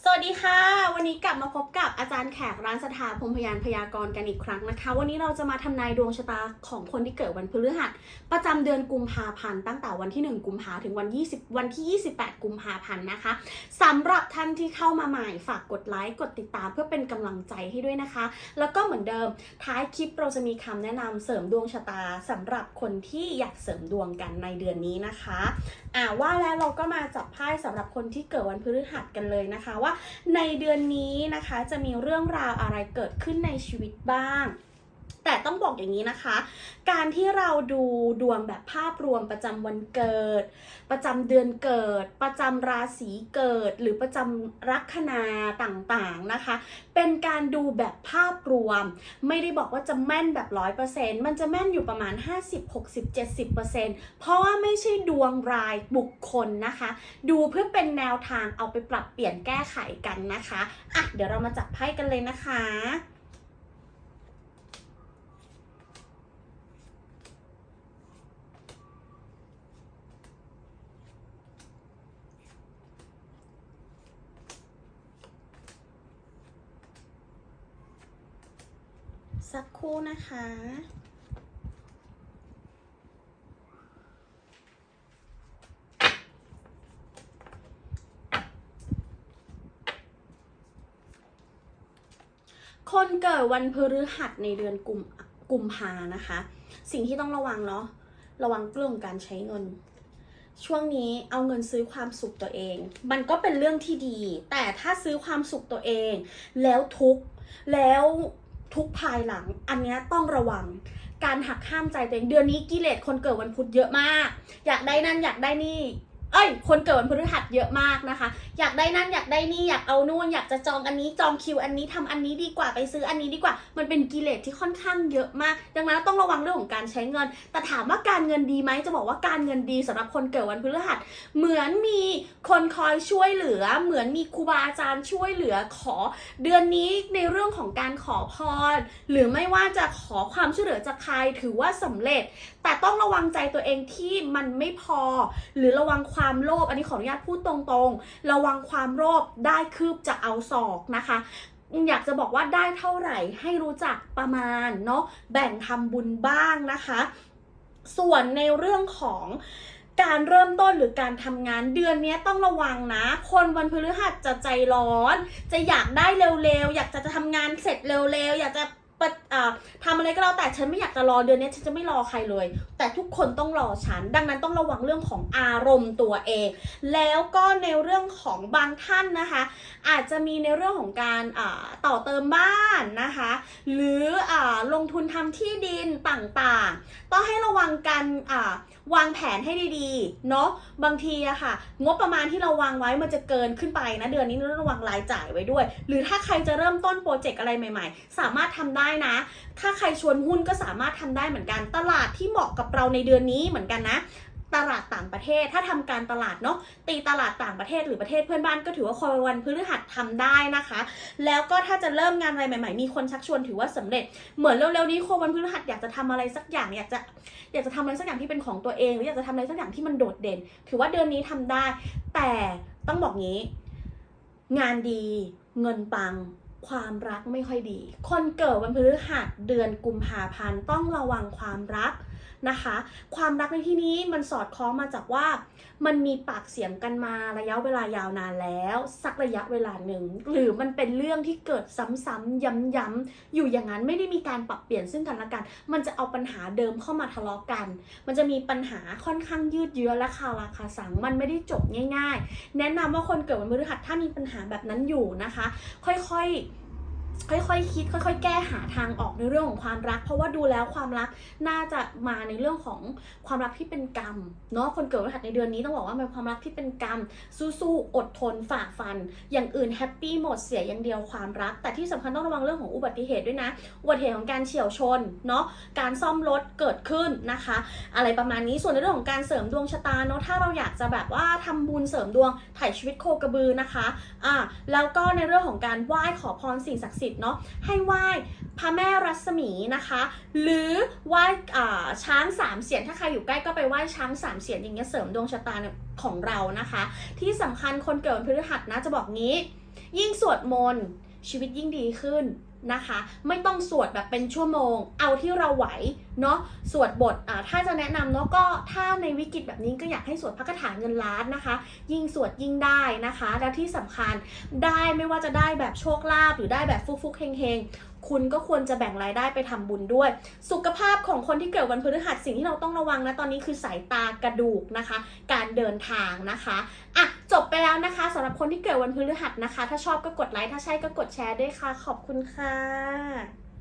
สวัสดีค่ะ วันนี้กลับมาพบกับอาจารย์แขกร้านสถาพมพยานพยากรณ์กันอีกครั้งนะคะ วันนี้เราจะมาทำนายดวงชะตาของคนที่เกิดวันพฤหัส ประจำเดือนกุมภาพันธ์ตั้งแต่วันที่ 1 กุมภาถึงวัน 20 วันที่ 28 กุมภาพันธ์นะคะสำหรับท่านที่เข้ามาใหม่ฝากกดไลค์กดติดตามเพื่อเป็นกำลังใจให้ด้วยนะคะ แล้วก็เหมือนเดิมท้ายคลิปเราจะมีคำแนะนำเสริมดวงชะตาสำหรับคนที่อยากเสริมดวงกันในเดือนนี้นะคะอ่าว่าแล้วเราก็มาจับไพ่สำหรับคนที่เกิดวันพฤหัสกันเลยนะคะว่าในเดือนนี้นะคะจะมีเรื่องราวอะไรเกิดขึ้นในชีวิตบ้าง แต่ต้องบอกอย่างนี้นะคะ การที่เราดูดวงแบบภาพรวมประจำวันเกิด ประจำเดือนเกิด ประจำราศีเกิด หรือประจำลัคนาต่างๆนะคะ เป็นการดูแบบภาพรวม ไม่ได้บอกว่าจะแม่นแบบร้อยเปอร์เซ็นต์มันจะแม่นอยู่ประมาณ 50 60 70เปอร์เซ็นต์เพราะว่าไม่ใช่ดวงรายบุคคลนะคะ ดูเพื่อเป็นแนวทางเอาไปปรับเปลี่ยนแก้ไขกันนะคะอะเดี๋ยวเรามาจับไพ่กันเลยนะคะ สักครู่นะคะ คนเกิดวันพฤหัสในเดือนกุมกุมภานะคะ สิ่งที่ต้องระวังเนาะ ระวังเรื่องการใช้เงิน ช่วงนี้เอาเงินซื้อความสุขตัวเอง มันก็เป็นเรื่องที่ดี แต่ถ้าซื้อความสุขตัวเอง แล้วทุกแล้ว ทุกภายหลัง อันนี้ต้องระวัง การหักห้ามใจตัวเอง เดือนนี้กิเลสคนเกิดวันพุธเยอะมาก อยากได้นั่นอยากได้นี่ เอ้ย คนเกิดวันพฤหัสเยอะมากนะคะ อยากได้นั่นอยากได้นี่อยากเอานู่นอยากจะจองอันนี้จองคิวอันนี้ทำอันนี้ดีกว่าไปซื้ออันนี้ดีกว่า มันเป็นกิเลสที่ค่อนข้างเยอะมาก ดังนั้นต้องระวังเรื่องของการใช้เงิน แต่ถามว่าการเงินดีไหมจะบอกว่าการเงินดีสำหรับคนเกิดวันพฤหัส เหมือนมีคนคอยช่วยเหลือ เหมือนมีครูบาอาจารย์ช่วยเหลือขอ เดือนนี้ในเรื่องของการขอพร หรือไม่ว่าจะขอความช่วยเหลือจากใครถือว่าสำเร็จ แต่ต้องระวังใจตัวเองที่มันไม่พอ หรือระวังความความโลภอันนี้ขออนุญาตพูดตรงๆ ระวังความโลภได้คืบจะเอาศอกนะคะอยากจะบอกว่าได้เท่าไหร่ให้รู้จักประมาณเนาะแบ่งทำบุญบ้างนะคะ ส่วนในเรื่องของการเริ่มต้นหรือการทำงานเดือนนี้ต้องระวังนะ คนวันพฤหัสจะใจร้อน จะอยากได้เร็วๆ อยากจะทำงานเสร็จเร็วๆ อยากจะ ทำอะไรก็แล้วแต่ฉันไม่อยากจะรอเดือนนี้ฉันจะไม่รอใครเลย แต่ทุกคนต้องรอฉัน ดังนั้นต้องระวังเรื่องของอารมณ์ตัวเอง แล้วก็ในเรื่องของบางท่านนะคะ อาจจะมีในเรื่องของการต่อเติมบ้านนะคะ หรืออลงทุนทำที่ดินต่างๆ ต้องให้ระวังการวางแผนให้ดีๆ เนาะบางทีอะค่ะ งบประมาณที่เราวางไว้มันจะเกินขึ้นไปนะเดือนนี้ต้องระวังรายจ่ายไว้ด้วย หรือถ้าใครจะเริ่มต้นโปรเจกต์อะไรใหม่ ๆ สามารถทำได้นะถ้าใครชวนหุ้นก็สามารถทำได้เหมือนกัน ตลาดที่เหมาะกับเราในเดือนนี้เหมือนกันนะตลาดต่างประเทศถ้าทำการตลาดเนาะตีตลาดต่างประเทศหรือประเทศเพื่อนบ้านก็ถือว่าคนวันพฤหัสทำได้นะคะ แล้วก็ถ้าจะเริ่มงานอะไรใหม่ ๆ มีคนชักชวนถือว่าสำเร็จ เหมือนเร็วๆนี้คนวันพฤหัสอยากจะทำอะไรสักอย่างอยากจะอยากจะทำอะไรสักอย่างที่เป็นของตัวเอง หรืออยากจะทำอะไรสักอย่างที่มันโดดเด่น ถือว่าเดือนนี้ทำได้ แต่ต้องบอกงี้ งานดีเงินปัง ความรักไม่ค่อยดี คนเกิดวันพฤหัสเดือนกุมภาพันธ์ต้องระวังความรัก นะคะ ความรักในที่นี้มันสอดคล้องมาจากว่า มันมีปากเสียงกันมาระยะเวลายาวนานแล้ว สักระยะเวลาหนึ่ง หรือมันเป็นเรื่องที่เกิดซ้ำๆย้ำๆอยู่อย่างนั้นไม่ได้มีการปรับเปลี่ยนซึ่งกันและกัน มันจะเอาปัญหาเดิมเข้ามาทะเลาะกัน มันจะมีปัญหาค่อนข้างยืดเยื้อและคาราคาสังมันไม่ได้จบง่าย ๆ แนะนำว่าคนเกิดวันพฤหัสถ้ามีปัญหาแบบนั้นอยู่นะคะ ค่อยๆ ค่อยๆคิด ค่อย ๆ แก้หาทางออกในเรื่องของความรัก เพราะว่าดูแล้วความรักน่าจะมาในเรื่องของความรักที่เป็นกรรมเนาะคนเกิดวันพฤหัสในเดือนนี้ต้องบอกว่าเป็นความรักที่เป็นกรรมสู้ๆอดทนฝ่าฟัน อย่างอื่นแฮปปี้หมดเสียอย่างเดียวความรัก แต่ที่สำคัญต้องระวังเรื่องของอุบัติเหตุด้วยนะอุบัติเหตุของการเฉี่ยวชนเนาะการซ่อมรถเกิดขึ้นนะคะ อะไรประมาณนี้ส่วนในเรื่องของการเสริมดวงชะตาเนาะถ้าเราอยากจะแบบว่าทำบุญเสริมดวงถ่ายชีวิตโคกระบือนะคะอ่าแล้วก็ในเรื่องของการไหว้ขอพรสิ่งศักดิ์สิทธิ์เนาะให้ไหว้พระแม่รัศมีนะคะ หรือไหว้ช้างสามเสียนถ้าใครอยู่ใกล้ก็ไปไหว้ช้างสามเสียนอย่างเงี้ยเสริมดวงชะตาของเรานะคะ ที่สำคัญคนเกิดวันพฤหัสนะจะบอกงี้ ยิ่งสวดมนต์ชีวิตยิ่งดีขึ้นนะคะ ไม่ต้องสวดแบบเป็นชั่วโมง เอาที่เราไหวเนาะสวดบทอ่าถ้าจะแนะนำเนาะก็ถ้าในวิกฤตแบบนี้ก็อยากให้สวดพระคาถาเงินล้านนะคะ ยิ่งสวดยิ่งได้นะคะ และที่สำคัญได้ไม่ว่าจะได้แบบโชคลาภหรือได้แบบฟุกๆเฮงๆคุณก็ควรจะแบ่งรายได้ไปทำบุญด้วย สุขภาพของคนที่เกิดวันพฤหัสสิ่งที่เราต้องระวังนะตอนนี้คือสายตากระดูกนะคะ การเดินทางนะคะอะจบไปแล้วนะคะสำหรับคนที่เกิดวันพฤหัสนะคะ ถ้าชอบก็กดไลค์ถ้าใช่ก็กดแชร์ด้วยค่ะ ขอบคุณค่ะ